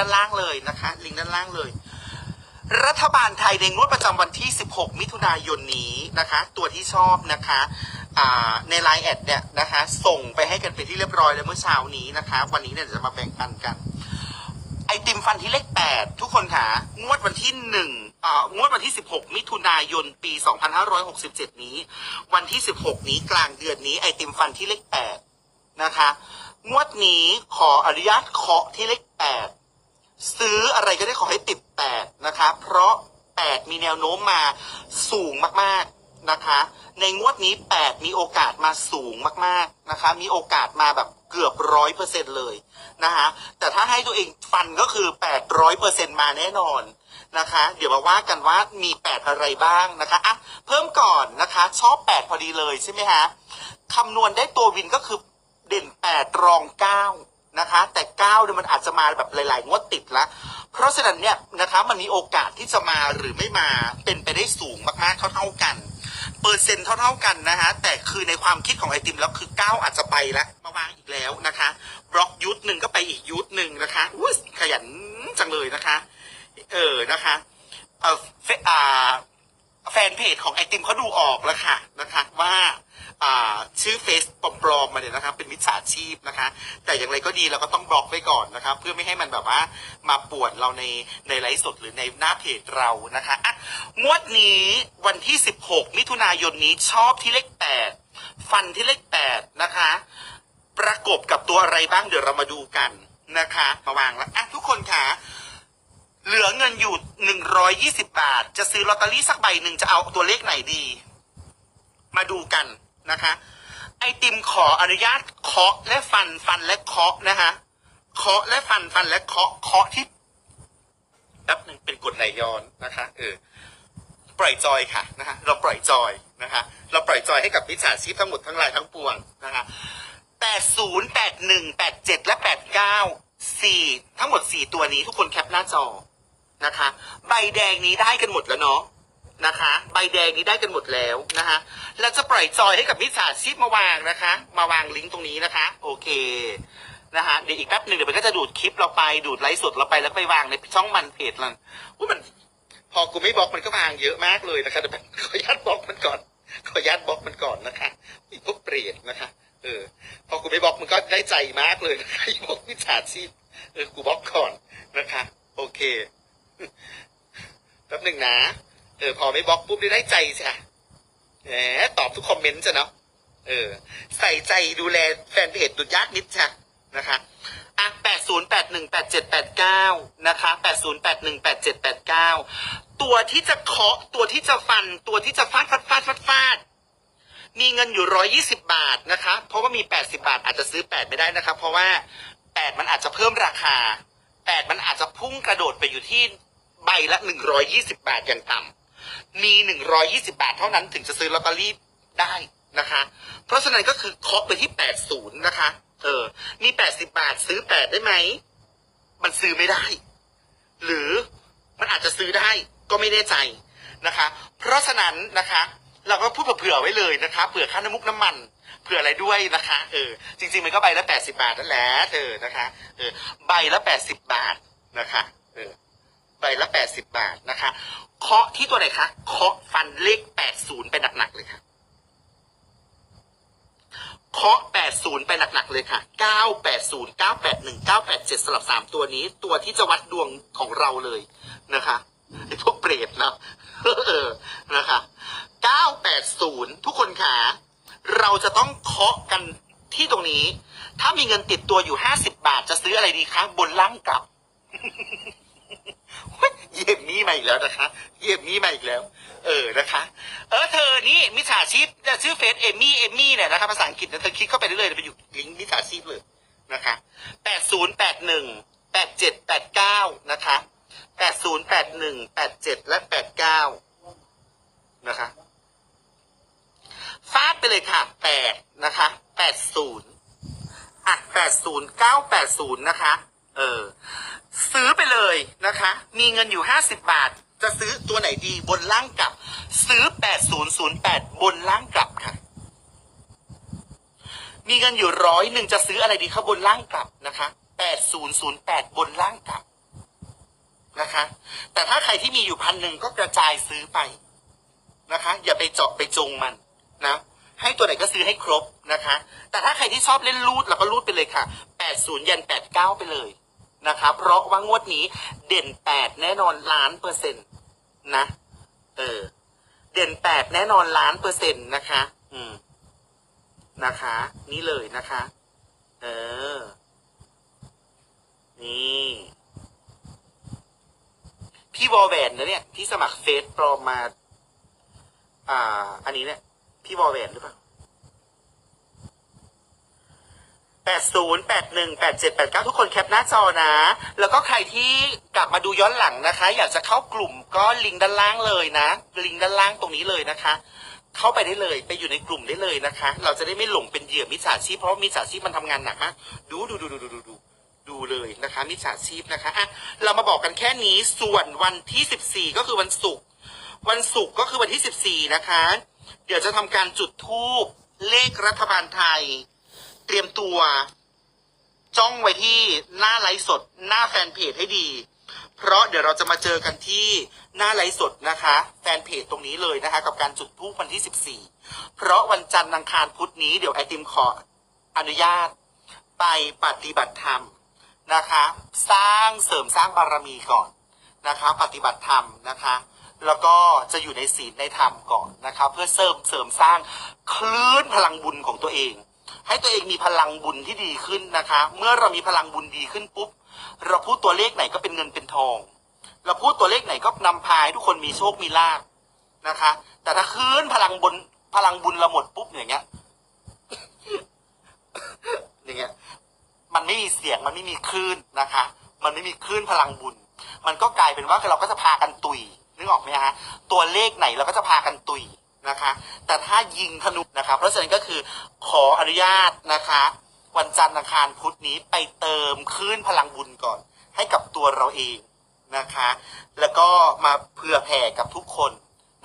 ด้านล่างเลยนะคะ ลิงก์ด้านล่างเลย รัฐบาลไทยในงวดประจำวันที่ 16 มิถุนายนนี้นะคะ ตัวที่ชอบนะคะในไลน์แอดเนี่ยนะคะ ส่งไปให้กันเป็นที่เรียบร้อยแล้วเมื่อเช้านี้นะคะ วันนี้เนี่ยจะมาแบ่งปันกัน ไอติมฟันที่เลขแปดทุกคนค่ะ งวดวันที่หนึ่งอ่างวดวันที่ 16 มิถุนายนปี 2567 นี้ วันที่ 16 นี้กลางเดือนนี้ไอติมฟันที่เลขแปดนะคะ งวดนี้ขออนุญาตเคาะที่เลขแปด ซื้ออะไรก็ได้ขอให้ติดแปดนะคะ เพราะแปดมีแนวโน้มมาสูงมากๆนะคะ ในงวดนี้แปดมีโอกาสมาสูงมากๆนะคะ มีโอกาสมาแบบเกือบร้อยเปอร์เซ็นเลยนะคะแต่ถ้าให้ตัวเองฟันก็คือแปดร้อยเปอร์เซ็นมาแน่นอนนะคะ เดี๋ยวมาว่ากันว่ามีแปดอะไรบ้างนะคะอะเพิ่มก่อนนะคะ ชอบแปดพอดีเลยใช่ไหมฮะคำนวณได้ตัววินก็คือเด่นแปดรองเก้า นะคะ แต่9เนี่ยมันอาจจะมาแบบหลายๆงวดติดละเพราะฉะนั้นเนี่ยนะคะมันมีโอกาสที่จะมาหรือไม่มาเป็นไปได้สูงมากๆเท่าๆกัน เปอร์เซ็นต์เท่าๆกันนะฮะแต่คือในความคิดของไอติมแล้วคือ9อาจจะไปละมาวางอีกแล้วนะคะ บล็อกยุทธหนึ่งก็ไปอีกยุทธหนึ่งนะคะอุ้ยขยันจังเลยนะคะ เออนะคะเออแฟนเพจของไอติมเขาดูออกแล้วค่ะนะคะ ว่า ชื่อเฟซปลอมๆมาเนี่ยนะคะเป็นมิจฉาชีพนะคะ แต่อย่างไรก็ดีเราก็ต้องบล็อกไว้ก่อนนะคะเพื่อไม่ให้มันแบบว่ามาป่วนเราในในไลฟ์สดหรือในหน้าเพจเรานะคะอะงวดนี้วันที่ 16 มิถุนายนนี้ชอบที่เลข 8 ฟันที่เลข 8 นะคะ ประกบกับตัวอะไรบ้างเดี๋ยวเรามาดูกันนะคะ มาวางแล้วอะทุกคนค่ะเหลือเงินอยู่หนึ่งร้อยยี่สิบาท จะซื้อลอตเตอรี่สักใบหนึ่งจะเอาตัวเลขไหนดี มาดูกันนะคะ ไอติมขออนุญาตเคาะและฟันฟันและเคาะนะคะเคาะและฟันฟันและเคาะเคาะที่แป๊บหนึ่งเป็นกดไหลย้อนนะคะ เออ ปล่อยจอยค่ะนะคะเราปล่อยจอยนะคะ เราปล่อยจอยให้กับมิจฉาชีพทั้งหมดทั้งหลายทั้งปวงนะคะแปดศูนย์แปดหนึ่งแปดเจ็ดและแปดเก้าสี่ทั้งหมดสี่ตัวนี้ทุกคนแคปหน้าจอนะคะ ใบแดงนี้ได้กันหมดแล้วเนาะ นะคะ ใบแดงนี้ได้กันหมดแล้วนะคะเราจะปล่อยจอยให้กับมิจฉาชีพมาวางนะคะ มาวางลิงก์ตรงนี้นะคะ โอเคนะคะเดี๋ยวอีกแป๊บหนึ่งเดี๋ยวมันก็จะดูดคลิปเราไปดูดไลฟ์สดเราไปแล้วไปวางในช่องมันเพจมันอุ้ยมัน พอกูไม่บล็อกมันก็วางเยอะมากเลยนะคะเดี๋ยวขออนุญาตบล็อกมันก่อนขออนุญาตบล็อกมันก่อนนะคะอีพวกเปรตนะคะ เออ พอกูไม่บล็อกมันก็ได้ใจมากเลยนะคะอีพวกมิจฉาชีพเออกูบล็อกก่อนนะคะ โอเคแป๊บหนึ่งนะ เออพอไม่บล็อกปุ๊บได้ใจใช่ะแหมตอบทุกคอมเมนต์จ้ะเนาะเออ ใส่ใจดูแลแฟนเพจดุดยากนิดจ้ะนะคะอะแปดศูนย์แปดหนึ่งแปดเจ็ดแปดเก้านะคะแปดศูนย์แปดหนึ่งแปดเจ็ดแปดเก้าตัวที่จะเคาะตัวที่จะฟัน ตัวที่จะฟาดฟาดฟาดฟาดฟาดมีเงินอยู่ร้อยี่สิบาทนะคะ เพราะว่ามีแปดสิบาทอาจจะซื้อแปดไม่ได้นะคะเพราะว่าแปดมันอาจจะเพิ่มราคาแปดมันอาจจะพุ่งกระโดดไปอยู่ที่ใบละหนึ่งร้อยี่สิบาทอย่างต่ำ มีหนึ่งร้อยี่สิบาทเท่านั้นถึงจะซื้อลอตเตอรี่ได้นะคะ เพราะฉะนั้นก็คือเคาะไปที่แปดศูนย์นะคะ เออ มีแปดสิบาทซื้อแปดได้ไหม มันซื้อไม่ได้ หรือมันอาจจะซื้อได้ก็ไม่แน่ใจนะคะ เพราะฉะนั้นนะคะ เราก็พูดเผื่อไว้เลยนะคะเผื่อค่าน้ำมุกน้ำมันเผื่ออะไรด้วยนะคะ เออ จริง ๆ มันก็ใบละแปดสิบาทนั่นแหละเธอนะคะ เออ ใบละแปดสิบาทนะคะ เออ ใบละแปดสิบาทนะคะ เคาะที่ตัวไหนคะ เคาะฟันเลขแปดศูนย์ไปหนักๆเลยค่ะ เคาะ 80 ไปหนักๆเลยค่ะ 980 981 987 สลับ 3 ตัวนี้ ตัวที่จะวัดดวงของเราเลยนะคะไอ้พวกเปรตนะเออนะคะ 980 ทุกคนค่ะ เราจะต้องเคาะกันที่ตรงนี้ ถ้ามีเงินติดตัวอยู่ 50 บาท จะซื้ออะไรดีคะ บนล่างกลับ เยี่ยมนี้มาอีกแล้วนะคะ เยี่ยมนี้มาอีกแล้ว เออนะคะ เออเธอนี่มิจฉาชีพชื่อเฟซเอมี่เอมี่เนี่ยนะคะภาษาอังกฤษนะเธอคลิกเข้าไปเรื่อยไปอยู่ลิงก์มิจฉาชีพเลยนะคะแปดศูนย์แปดหนึ่งแปดเจ็ดแปดเก้านะคะแปดศูนย์แปดหนึ่งแปดเจ็ดและแปดเก้านะคะฟาดไปเลยค่ะแปดนะคะแปดศูนย์อะแปดศูนย์เก้าแปดศูนย์นะคะ เออ ซื้อไปเลยนะคะ มีเงินอยู่ห้าสิบบาท จะซื้อตัวไหนดีบนล่างกลับ ซื้อแปดศูนย์ศูนย์แปดบนล่างกลับค่ะ มีเงินอยู่ร้อยหนึ่งจะซื้ออะไรดีครับนล่างกลับนะคะแปดศูนย์ศูนย์แปดบนล่างกลับนะคะ แต่ถ้าใครที่มีอยู่พันหนึ่งก็กระจายซื้อไปนะคะ อย่าไปเจาะไปจงมันนะ ให้ตัวไหนก็ซื้อให้ครบนะคะ แต่ถ้าใครที่ชอบเล่นรูดเราก็รูดไปเลยค่ะ 80ยัน89 ไปเลย นะคะเพราะว่างวดนี้เด่น8แน่นอนล้านเปอร์เซ็นต์นะ เออ เด่น8แน่นอนล้านเปอร์เซ็นต์นะคะ อืม นะคะ นี่เลยนะคะ เออ นี่ พี่วอลแวนนะเนี่ย ที่สมัครเฟซปลอมมา อ่า อันนี้เนี่ย พี่วอลแวนหรือเปล่า แปดศูนย์แปดหนึ่งแปดเจ็ดแปดเก้าทุกคนแคปหน้าจอนะ แล้วก็ใครที่กลับมาดูย้อนหลังนะคะ อยากจะเข้ากลุ่มก็ลิงก์ด้านล่างเลยนะ ลิงก์ด้านล่างตรงนี้เลยนะคะ เข้าไปได้เลยไปอยู่ในกลุ่มได้เลยนะคะ เราจะได้ไม่หลงเป็นเหยื่อมิจฉาชีพเพราะมิจฉาชีพมันทำงานหนักมากดูดูดูดูดูดูดูดูเลยนะคะมิจฉาชีพนะคะอะเรามาบอกกันแค่นี้ส่วนวันที่สิบสี่ก็คือวันศุกร์วันศุกร์ก็คือวันที่สิบสี่นะคะ เดี๋ยวจะทำการจุดธูปเลขรัฐบาลไทย เตรียมตัว จ้องไว้ที่หน้าไลฟ์สด หน้าแฟนเพจให้ดี เพราะเดี๋ยวเราจะมาเจอกันที่หน้าไลฟ์สดนะคะ แฟนเพจตรงนี้เลยนะคะ กับการจุดธูปวันที่ 14 เพราะวันจันทร์อังคารพุธนี้เดี๋ยวไอติมขออนุญาต ไปปฏิบัติธรรมนะคะ สร้างเสริมสร้างบารมีก่อนนะคะ ปฏิบัติธรรมนะคะแล้วก็จะอยู่ในศีลในธรรมก่อนนะคะ เพื่อเสริมเสริมสร้างคลื่นพลังบุญของตัวเอง ให้ตัวเองมีพลังบุญที่ดีขึ้นนะคะ เมื่อเรามีพลังบุญดีขึ้นปุ๊บ เราพูดตัวเลขไหนก็เป็นเงินเป็นทอง เราพูดตัวเลขไหนก็นำพาให้ทุกคนมีโชคมีลาภนะคะ แต่ถ้าคืนพลังบุญพลังบุญเราหมดปุ๊บอย่างเงี้ย อย่างเงี้ย มันไม่มีเสียงมันไม่มีคลื่นนะคะ มันไม่มีคลื่นพลังบุญ มันก็กลายเป็นว่าเราก็จะพากันตุยนึกออกไหมฮะ ตัวเลขไหนเราก็จะพากันตุย นะคะ แต่ถ้ายิงธนูนะคะ เพราะฉะนั้นก็คือขออนุญาตนะคะ วันจันทร์อังคารพุธนี้ไปเติมคลื่นพลังบุญก่อน ให้กับตัวเราเองนะคะ แล้วก็มาเผื่อแผ่กับทุกคน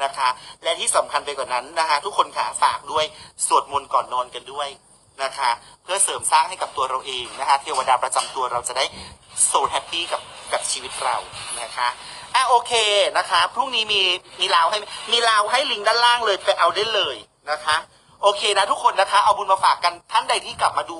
นะคะ และที่สำคัญไปกว่านั้นนะคะ ทุกคนขาฝากด้วยสวดมนต์ก่อนนอนกันด้วยนะคะ เพื่อเสริมสร้างให้กับตัวเราเองนะคะ เทวดาประจำตัวเราจะได้โซแฮปปี้กับกับชีวิตเรานะคะ อะโอเคนะคะพรุ่งนี้มีมีลาวให้มีลาวให้ลิงก์ด้านล่างเลยไปเอาได้เลยนะคะ โอเคนะทุกคนนะคะ เอาบุญมาฝากกันท่านใดที่กลับมาดู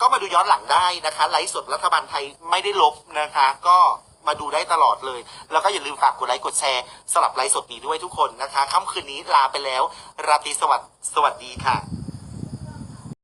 ก็มาดูย้อนหลังได้นะคะไลฟ์สดรัฐบาลไทยไม่ได้ลบนะคะ ก็มาดูได้ตลอดเลย แล้วก็อย่าลืมฝากกดไลค์กดแชร์สลับไลฟ์สดนี้ด้วยทุกคนนะคะค่ำคืนนี้ลาไปแล้ว ราตรีสวัสดิ์สวัสดีค่ะ